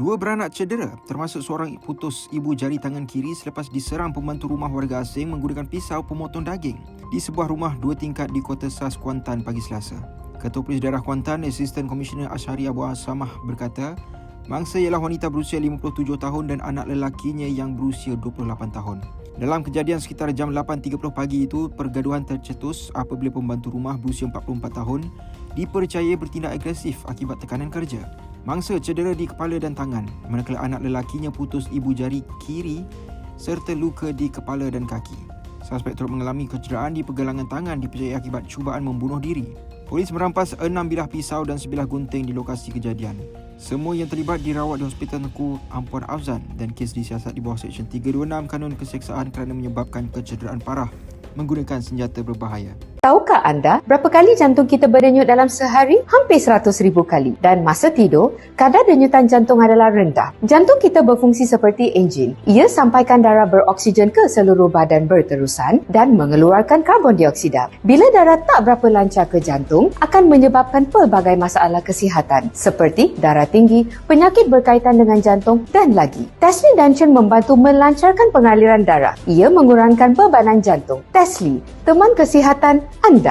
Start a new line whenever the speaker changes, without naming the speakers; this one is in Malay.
Dua beranak cedera, termasuk seorang putus ibu jari tangan kiri selepas diserang pembantu rumah warga asing menggunakan pisau pemotong daging di sebuah rumah dua tingkat di Kota Sas, Kuantan pagi Selasa. Ketua Polis Daerah Kuantan, Asisten Komisioner Ashari Abu Asamah berkata, mangsa ialah wanita berusia 57 tahun dan anak lelakinya yang berusia 28 tahun. Dalam kejadian sekitar jam 8.30 pagi itu, pergaduhan tercetus apabila pembantu rumah berusia 44 tahun dipercayai bertindak agresif akibat tekanan kerja. Mangsa cedera di kepala dan tangan, manakala anak lelakinya putus ibu jari kiri serta luka di kepala dan kaki. Suspek turut mengalami kecederaan di pergelangan tangan dipercayai akibat cubaan membunuh diri. Polis merampas enam bilah pisau dan sebilah gunting di lokasi kejadian. Semua yang terlibat dirawat di Hospital Tengku Ampuan Afzan dan kes disiasat di bawah Seksyen 326 Kanun Keseksaan kerana menyebabkan kecederaan parah menggunakan senjata berbahaya.
Tahukah anda berapa kali jantung kita berdenyut dalam sehari? Hampir 100 ribu kali. Dan masa tidur, kadar denyutan jantung adalah rendah. Jantung kita berfungsi seperti enjin. Ia sampaikan darah beroksigen ke seluruh badan berterusan dan mengeluarkan karbon dioksida. Bila darah tak berapa lancar ke jantung, akan menyebabkan pelbagai masalah kesihatan seperti darah tinggi, penyakit berkaitan dengan jantung dan lagi. Tesli Dungeon membantu melancarkan pengaliran darah. Ia mengurangkan bebanan jantung. Tesli, teman kesihatan anda.